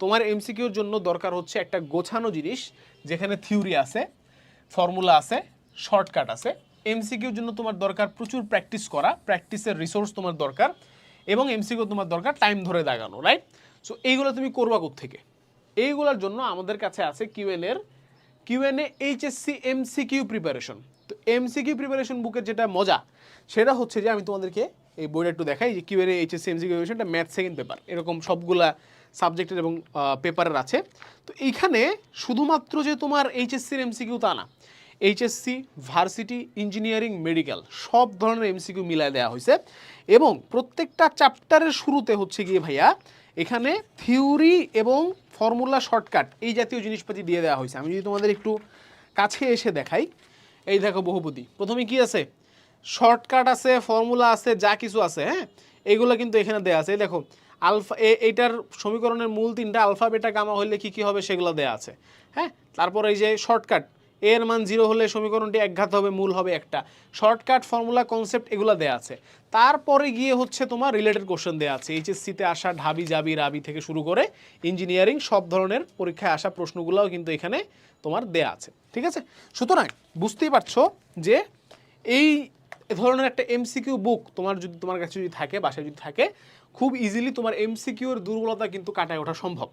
তোমার এমসিকিউর জন্য দরকার হচ্ছে একটা গোছানো জিনিস, যেখানে থিওরি আছে, ফর্মুলা আছে, শর্টকাট আছে। এমসিকিউর জন্য তোমার দরকার প্রচুর প্র্যাকটিস করা, প্র্যাকটিসের রিসোর্স তোমার দরকার এবং এমসিকিউ তোমার দরকার টাইম ধরে দাগানো রাইট সো এইগুলো তুমি করবা থেকে এইগুলোর জন্য আমাদের কাছে আছে কিউএন এর কিউএনএ এইচএসসি এমসিকিউ প্রিপারেশন তো এমসিকিউ প্রিপারেশন বুকের যেটা মজা, সেটা হচ্ছে যে আমি তোমাদেরকে এই বইটা একটু দেখাই যে কিউএনএ এইচএসসি এমসিকিউ প্রিপারেশনটা ম্যাথ সেকেন্ড পেপার এরকম সবগুলা সাবজেক্টের এবং পেপারের আছে। তো এইখানে শুধুমাত্র যে তোমার এইচএসসির এমসিকিউ তা না, এইচএসসি ভার্সিটি ইঞ্জিনিয়ারিং মেডিকেল সব ধরনের এমসিকিউ মিলায় দেওয়া হয়েছে। এবং প্রত্যেকটা চ্যাপ্টারের শুরুতে হচ্ছে গিয়ে ভাইয়া, এখানে থিওরি এবং ফর্মুলা শর্টকাট এই জাতীয় জিনিসপাতি দিয়ে দেওয়া হয়েছে। আমি যদি তোমাদের একটু কাছে এসে দেখাই। এই দেখো বহুপতি প্রথমে কি আছে? শর্টকাট আছে, ফর্মুলা আছে, যা কিছু আছে হ্যাঁ? এইগুলো কিন্তু এখানে দেওয়া আছে। দেখো, আলফা এইটার সমীকরণের মূল তিনটা, আলফা, বেটা, গামা হলে কি কি হবে সেগুলো দেওয়া আছে হ্যাঁ? তারপর এই যে শর্টকাট এর মান জিরো হলে সমীকরণটি একঘাত হবে, মূল হবে একটা। শর্টকাট, ফর্মুলা, কনসেপ্ট এগুলো দেওয়া আছে। তারপরে গিয়ে হচ্ছে তোমার রিলেটেড কোশ্চেন দেওয়া আছে, এইচএসসিতে আসা, ঢাবি, জাবি, রাবি থেকে শুরু করে ইঞ্জিনিয়ারিং, সব ধরনের পরীক্ষায় আসা প্রশ্নগুলোও কিন্তু এখানে তোমার দেয়া আছে, ঠিক আছে? সুতরাং বুঝতেই পারছ যে এই ধরনের একটা এমসিকিউ বুক তোমার যদি, তোমার কাছে যদি থাকে, বাসায় যদি থাকে, খুব ইজিলি তোমার এমসিকিউর দুর্বলতা কিন্তু কাটায় ওঠা সম্ভব।